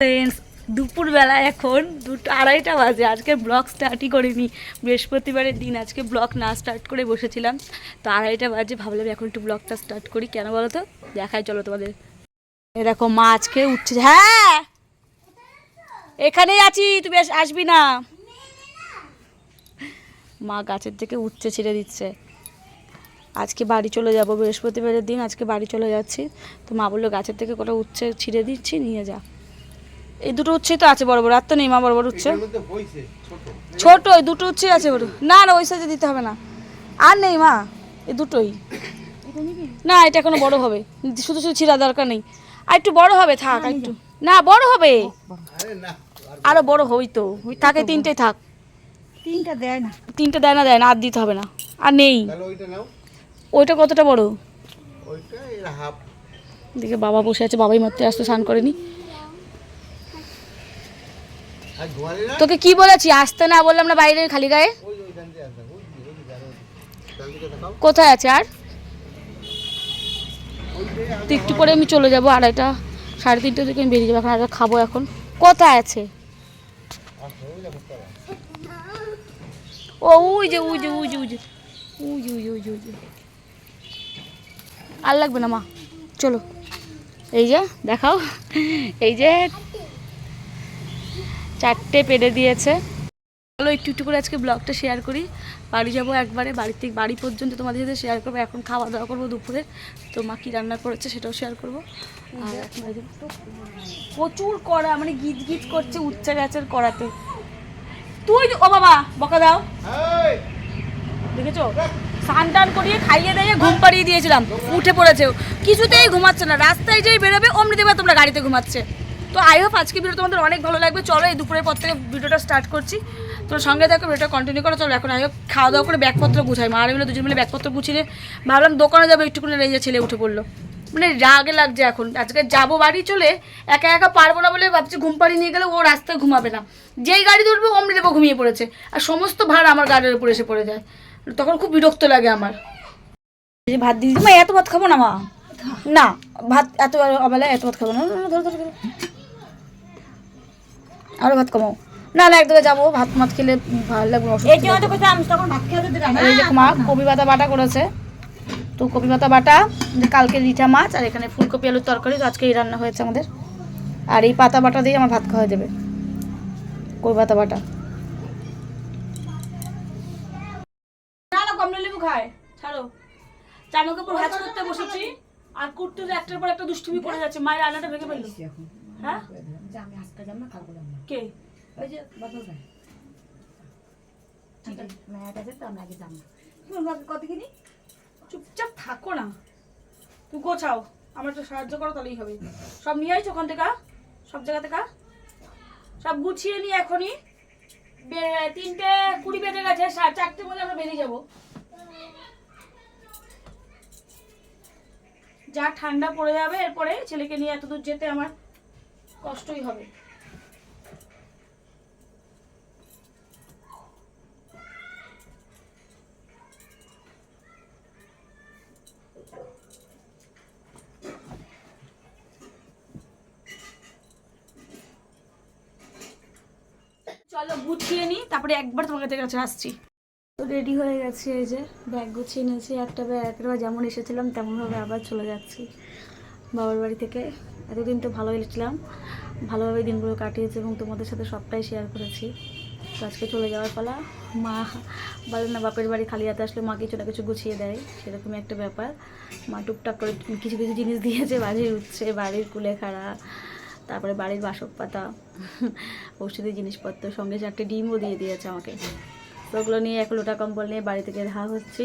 Friends দুপুরবেলা এখন দুটো, আড়াইটা বাজে, আজকে ব্লগ স্টার্টই করিনি। বৃহস্পতিবারের দিন আজকে ব্লগ না স্টার্ট করে বসেছিলাম। তো আড়াইটা বাজে, ভাবলাম এখন একটু ব্লগটা স্টার্ট করি। কেন বলো তো দেখাই, চলো তোমাদের। এরকম মা আজকে উঠছে। হ্যাঁ! এখানেই আছি, তুমি আস- আসবি না। মা গাছের থেকে উঠছে, ছেড়ে দিচ্ছে। আজকে বাড়ি চলে যাব বৃহস্পতিবারের দিন, আজকে বাড়ি চলে যাচ্ছি। তো মা বলল, গাছের থেকে কোটা উচ্ছে ছিঁড়ে দিচ্ছি, নিয়ে যা। এই দুটো উচ্ছেই তো আছে বড় বড় আর তো নেই মা বড় বড় উচ্ছে ছোট। ছোট ওই দুটো উচ্ছে আছে বড় না না ওই সাইজে দিতে হবে না। আর নেই মা এই দুটোই। না এটা এখনও বড় হবে। শুধু শুধু ছিঁড়া দরকার নেই। আর একটু বড় হবে থাক আর একটু। না বড় হবে। আরে না আরও বড় হই তো। থাকে তিনটেই থাক। তিনটা দেয় না। তিনটে দেয় না দেয় না আর দিতে হবে না। আর নেই। তাহলে ওইটা নাও। ওইটা কতটা বড়? ওইটা এর হাফ। দেখে বাবা বসে আছে বাবাই মাত্র আসতে স্নান করেনি। তোকে কি বলেছি? আসতে না বললাম না বাইরে খালি গায়ে? ওই ওই ওই ওই কোথায় আছে আর? ওই একটু পরে আমি চলে যাব, আড়াইটা, সাড়ে তিনটে থেকে আমি বেরিয়ে যাব, এখন আর খাব এখন। কোথায় আছে? ওই ও উই যে উই যে উই যে উই যে উই যে উই যে উই যে উই যে। আর লাগবে না, মা। চলো। এই যে, দেখাও। এই যে চারটে পেড়ে দিয়েছে। চলো একটু একটু করে আজকে ব্লগটা শেয়ার করি। বাড়ি যাব একবারে বাড়ি থেকে বাড়ি পর্যন্ত তোমাদের সাথে শেয়ার করব। এখন খাওয়া দাওয়া করব দুপুরে। তো মা কী রান্না করেছে সেটাও শেয়ার করব। প্রচুর কড়া মানে গিজ গিজ করছে উচ্চা গাছের কড়াতে। তুই ও বাবা বকা দাও। দেখেছ? স্নান টান করিয়ে খাইয়ে দিয়ে ঘুম পাড়িয়ে দিয়েছিলাম। উঠে পড়েছে কিছুতেই ঘুমাচ্ছে না। রাস্তায় যেই বেরোবে অমনি দেবে তোমরা গাড়িতে ঘুমাচ্ছে। তো আই হোপ আজকে ভিডিও তোমাদের অনেক ভালো লাগবে। চলো এই দুপুরের পর থেকে ভিডিওটা স্টার্ট করছি। তোর সঙ্গে দেখো ভিডিওটা কন্টিনিউ করো। চলো এখন আই হোপ খাওয়া দাওয়া করে ব্যাগপত্র গুছাই। মা আর মিলে দুজন মিলে ব্যাগপত্র গুছিয়ে ভাবলাম দোকানে যাব একটুকুনি যে ছেলে উঠে পড়ল। মানে রাগে লাগছে এখন। আজকে যাব বাড়ি চলে একা একা পারব না বলে ভাবছি ঘুম পাড়ি নিয়ে গেলে ও রাস্তায় ঘুমাবে না। যেই গাড়ি ধরবে অমনি দেবো ঘুমিয়ে পড়েছে। আর সমস্ত ভার আমার গাড়ির উপর এসে পড়ে যায়। তখন খুব বিরক্ত লাগে আমার। ভাত দিদি মা, এত ভাত খাব না, মা? না, ভাত এত, অবেলায় এত ভাত খাব না। ধরো ধরো। আরও ভাত কমাও না না একদিকে যাব ভাত মাত খেলে ভালো লাগবে না, অসুস্থ এই জন্য তো কথা আমি তখন ভাত খেতে দিলাম। আর এই যে মা কপি পাতা বাটা করেছে। তো কপি পাতা বাটা কালকে রিঠা মাছ আর এখানে ফুলকপি আলুর তরকারি তো আজকে এই রান্না হয়েছে আমাদের। আর এই পাতা বাটা দিয়ে আমার ভাত খাওয়া যাবে কপি পাতা বাটা। না না কমলা লেবু খায়। ছাড়ো। জামা কাপড় ভাজ করতে বসেছি আর কুর্তুর একটার পর একটা দুষ্টুমি পড়ে যাচ্ছে। মায়ের রান্নাটা ভেঙে ফেলল। হ্যাঁ? যে আমি আজকে যাব না কালকে যাব না কে ওই যে বদল ভাই মেয়ের কাছে তো আমরা আগে যাব না কত কিনি চুপচাপ থাকো না। তুই গোছাও। আমার একটু সাহায্য করো তাহলেই হবে। সব নিয়ে আইছো ওখান থেকে? সব জায়গা থেকে? সব গুছিয়ে নি এখনই? তিনটে কুড়ি বেজে গেছে চারটে মধ্যে আমরা বেরিয়ে যাব। যা ঠান্ডা পড়ে যাবে এরপরে ছেলেকে নিয়ে এত দূর যেতে আমার কষ্টই হবে। চলো গুছিয়ে নিই তারপরে একবার কাছে কাছে আসছি। তো রেডি হয়ে গেছে এই যে, ব্যাগ গুছিয়ে নিয়েছি, একটা ব্যাগ, একবার যেমন এসেছিলাম তেমনভাবে আবার চলে যাচ্ছি। বাবার বাড়ি থেকে এতদিন তো ভালোই ছিলাম। ভালোভাবে দিনগুলো কাটিয়েছি এবং তোমাদের সাথে সবটাই শেয়ার করেছি। তো আজকে চলে যাওয়ার পালা। মা বলে না, বাপের বাড়ি খালি হাতে আসলে মা কিছু না কিছু গুছিয়ে দেয়। সেরকমই একটা ব্যাপার। মা টুকটাক করে কিছু কিছু জিনিস দিয়েছে, বাড়ির উচ্ছে, বাড়ির কুলেখাড়া, তারপরে বাড়ির বাসক পাতা ঔষধি জিনিসপত্র, সঙ্গে চারটে ডিমও দিয়ে দিয়েছে আমাকে। তো ওগুলো নিয়ে এক লোটা কম্বল নিয়ে বাড়ি থেকে ধা হচ্ছি।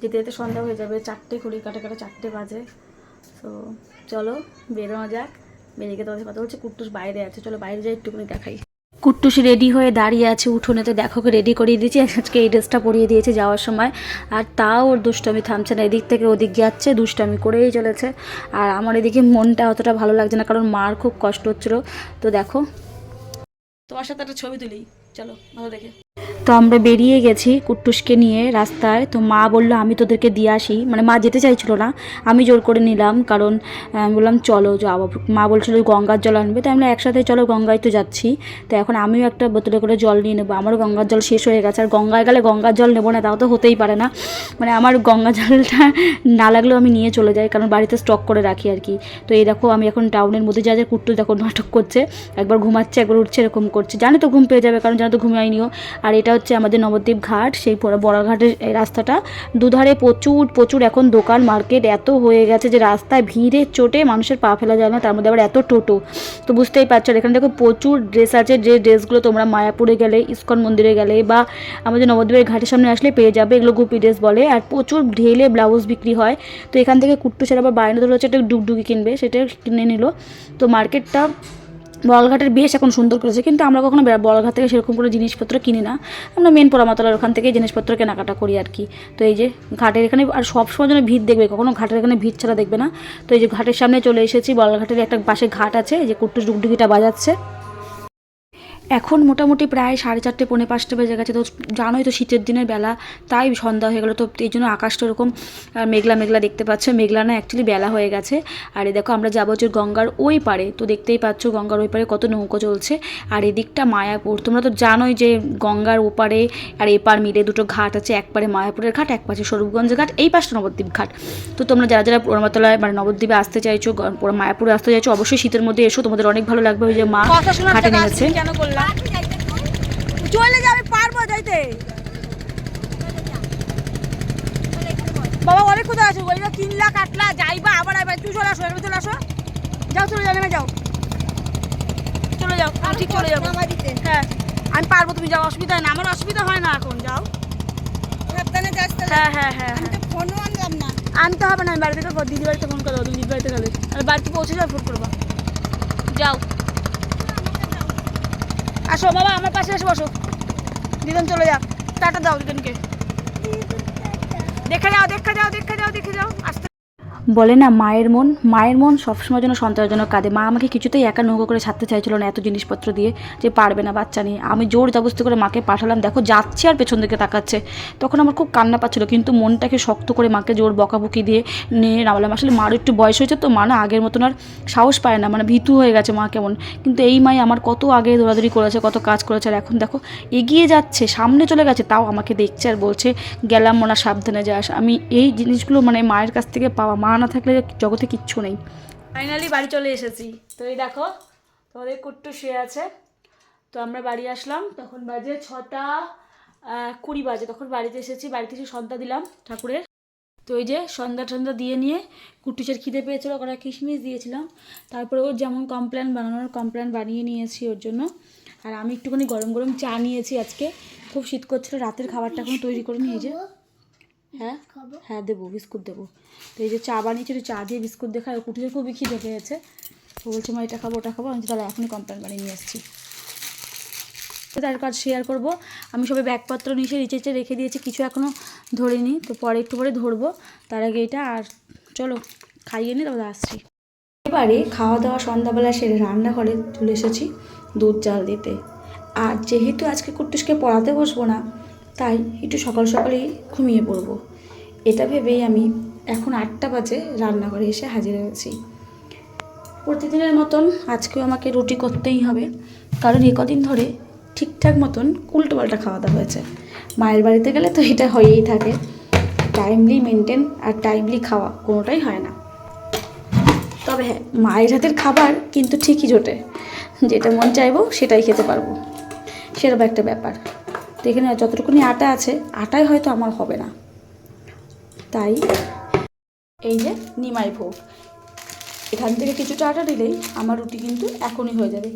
যেতে যেতে সন্ধ্যা হয়ে যাবে, চারটে কুড়ি কাটা কাটা চারটে বাজে। তো চলো, বেরোনো যাক। বেরিয়ে গিয়ে তোমাদের কথা বলছে। কুট্টুস বাইরে আছে। চলো বাইরে যাই, একটুখানি দেখাই। কুট্টুস রেডি হয়ে দাঁড়িয়ে আছে উঠোনেতে। দেখো রেডি করিয়ে দিয়েছি। আজকে এই ড্রেসটা পরিয়ে দিয়েছে যাওয়ার সময়। আর তাও ওর দুষ্টামি থামছে না। এদিক থেকে ওদিক যাচ্ছে, দুষ্টামি করেই চলেছে। আর আমার এদিকে মনটা অতটা ভালো লাগছে না, কারণ মার খুব কষ্ট হচ্ছিল। তো দেখো, তোমার সাথে একটা ছবি তুলি। চলো, ভালো দেখে। তো আমরা বেরিয়ে গেছি কুট্টুসকে নিয়ে রাস্তায়। তো মা বলল, আমি তোদেরকে দিয়ে আসি। মানে মা যেতে চাইছিল না। আমি জোর করে নিলাম কারণ আমি বললাম, চলো যাব মা বলছিল গঙ্গার জল আনবে। তো আমরা একসাথে, চলো গঙ্গায় তো যাচ্ছি। তো এখন আমিও একটা বোতলে করে জল নিয়ে নেব। আমারও গঙ্গার জল শেষ হয়ে গেছে। আর গঙ্গায় গেলে গঙ্গার জল নেব না, তাও তো হতেই পারে না। মানে আমার গঙ্গা জলটা না লাগলেও আমি নিয়ে চলে যাই, কারণ বাড়িতে স্টক করে রাখি আর কি। তো এই দেখো, আমি এখন টাউনের মধ্যে যা যা কুট্টু দেখো, নাটক করছে। একবার ঘুমাচ্ছে, একবার উঠছে, এরকম করছে। জানি তো ঘুম পেয়ে যাবে, কারণ জানো তো ঘুমাইনিও আর এটা হচ্ছে আমাদের নবদ্বীপ ঘাট, সেই বড় বড়ঘাটের রাস্তাটা। দুধারে প্রচুর প্রচুর এখন দোকান, মার্কেট, এত হয়ে গেছে যে রাস্তায় ভিড়ে চোটে মানুষের পা ফেলা যায় না, তার মধ্যে আবার এত টোটো। তো বুঝতেই পারছ এখানে দেখো প্রচুর ড্রেস আছে, যে ড্রেসগুলো তোমরা মায়াপুরে গেলে, ইস্কন মন্দিরে গেলে, বা আমাদের নবদ্বীপের ঘাটের সামনে আসলে পেয়ে যাবে, এগুলো গুপি ড্রেস বলে। আর প্রচুর ঢেলে ব্লাউজ বিক্রি হয়। তো এখান থেকে কুট্টু ছাড়া আবার বাইরে ধরে হচ্ছে একটা ডুগডুগি কিনবে সেটা কিনে নিল। তো মার্কেটটা বলঘাটের বেশ এখন সুন্দর করেছে, কিন্তু আমরা কখনো বলঘাট থেকে সেরকম কোনো জিনিসপত্র কিনি না। আমরা মেন পোড়ামাতলার ওখান থেকে জিনিসপত্র কেনাকাটা করি আর কি। তো এই যে ঘাটের এখানে, আর সবসময় যেন ভিড় দেখবে, কখনো ঘাটের এখানে ভিড় ছাড়া দেখবে না। তো এই যে ঘাটের সামনে চলে এসেছি, বলঘাটের একটা পাশে ঘাট আছে যে কুট্টু ডুগডুগিটা বাজাচ্ছে। এখন মোটামুটি প্রায় সাড়ে চারটে পৌনে পাঁচটা বেজে গেছে। তো জানোই তো শীতের দিনের বেলা তাই সন্ধ্যা হয়ে গেলো। তো এই জন্য আকাশটা ওরকম মেঘলা মেঘলা দেখতে পাচ্ছ। মেঘলা না অ্যাকচুয়ালি বেলা হয়ে গেছে। আর এই দেখো আমরা যাব হচ্ছে গঙ্গার ওই পারে তো দেখতেই পাচ্ছ গঙ্গার ওই পারে কত নৌকো চলছে। আর এদিকটা মায়াপুর। তোমরা তো জানোই যে গঙ্গার ওপারে আর এপার মিলে দুটো ঘাট আছে। এক পারে মায়াপুরের ঘাট এক পাশে স্বরূপগঞ্জ ঘাট এই পাশটা নবদ্বীপ ঘাট। তো তোমরা যারা যারা পোড়ামাতলায় মানে নবদ্বীপে আসতে চাইছো মায়াপুরে আসতে চাইছো অবশ্যই শীতের মধ্যে এসো। তোমাদের অনেক ভালো লাগবে ওই যে মা ঘাটে নেমেছে। করলাম চলে যাবে পারব যাইতে। বাবা অনেক কোথায় আছো বলি তিন লাখ আট লাখ যাইবা আবার আইবা তুই চলে আসো এখানে চলে আসো। যাও চলে যাও নেমে যাও। চলে যাও আমি ঠিক চলে যাব। হ্যাঁ আমি পারব তুমি যাও অসুবিধা হয় না আমার অসুবিধা হয় না এখন যাও। হ্যাঁ হ্যাঁ হ্যাঁ আমি ফোনও আনলাম না। আনতে হবে না আমি বাড়িতে তো দিদি বাড়িতে ফোন করব দিদি বাড়িতে গেলে। আর বাড়িতে পৌঁছে যাও ফোন করব। যাও। আসো বাবা, আমার পাশে এসে বসো। দিদন চলে যাও টাটা দাও দিদনকে। দেখে যাও দেখে যাও দেখে যাও দেখে যাও, আসতে বলে না, মায়ের মন মায়ের মন সবসময় যেন সন্তানের কাঁদে। মা আমাকে কিছুতেই একা নৌকো করে ছাড়তে চাইছিল না এত জিনিসপত্র দিয়ে যে পারবে না বাচ্চা নিয়ে। আমি জোর জবস্তি করে মাকে পাঠালাম, দেখো, যাচ্ছে আর পেছন দিকে তাকাচ্ছে। তখন আমার খুব কান্না পাচ্ছিল, কিন্তু মনটাকে শক্ত করে মাকে জোর বকাবকি দিয়ে নিয়ে নামলাম। আসলে মার একটু বয়স হয়েছে তো, মা না আগের মতন আর সাহস পায় না মানে ভীতু হয়ে গেছে মা কেমন। কিন্তু এই মাই আমার কত আগে দৌড়াদৌড়ি করেছে, কত কাজ করেছে, আর এখন দেখো, এগিয়ে যাচ্ছে, সামনে চলে গেছে, তাও আমাকে দেখছে আর বলছে, গেলাম মোনা সাবধানে যাস। আমি এই জিনিসগুলো মানে মায়ের কাছ থেকে পাওয়া, মা না থাকলে জগতে কিচ্ছু নেই। ফাইনালি বাড়ি চলে এসেছি। তো এই দেখো, তোমাদের কুট্টু শুয়ে আছে। তো আমরা বাড়ি আসলাম, তখন বাজে ছটা কুড়ি বাজে। তখন বাড়িতে এসেছি, বাড়িতে এসে সন্ধ্যা দিলাম ঠাকুরের। তো ওই যে সন্ধ্যা টন্ধ্যা দিয়ে নিয়ে কুট্টুসের খিদে পেয়েছিল ওরা কিশমিশ দিয়েছিলাম। তারপরে ওর যেমন কমপ্ল্যান বানানোর কমপ্ল্যান বানিয়ে নিয়েছি ওর জন্য। আর আমি একটুখানি গরম গরম চা নিয়েছি আজকে। খুব শীত করছিল, রাতের খাবারটা এখন তৈরি করে নিয়ে যে। হ্যাঁ? হ্যাঁ দেবো বিস্কুট দেবো। তো এই যে চা বানিয়েছি চা দিয়ে বিস্কুট দেখায় কুটিতে খুবই খিদে পেয়েছে। ও বলছে মা এটা খাব ওটা খাব। আমি তাহলে এখনই কমপ্লেন বানিয়ে নিয়ে এসেছি তার কাজ শেয়ার করব। আমি সবে ব্যাগপত্র নিচে রিচেচে রেখে দিয়েছি কিছু এখনও ধরিনি। তো পরে একটু পরে ধরবো। তার আগে এটা আর চলো খাইয়ে নিই তারপরে আসছি। এবারে খাওয়া দাওয়া সন্ধ্যাবেলা সেরে রান্নাঘরে চলে এসেছি দুধ চাল দিতে। আর যেহেতু আজকে কুট্টুসকে পড়াতে বসবো না তাই একটু সকাল সকালেই ঘুমিয়ে পড়ব। এটা ভেবেই আমি এখন আটটা বাজে রান্নাঘরে এসে হাজির হয়েছি। প্রতিদিনের মতন আজকেও আমাকে রুটি করতেই হবে, কারণ এ কদিন ধরে ঠিকঠাক মতন উল্টোপাল্টা খাওয়া দাওয়া হয়েছে। মায়ের বাড়িতে গেলে তো এটা হয়েই থাকে। টাইমলি মেনটেন আর টাইমলি খাওয়া কোনোটাই হয় না। তবে হ্যাঁ মায়ের হাতের খাবার কিন্তু ঠিকই জোটে। যেটা মন চাইব সেটাই খেতে পারব। সেরকম একটা ব্যাপার। তো এখানে যতটুকুনি আটা আছে, আটাই হয়তো আমার হবে না। তাই এই যে নিমাই ভোগ। এখান থেকে কিছুটা আটা দিলেই আমার রুটি কিন্তু এখনই হয়ে যাবে।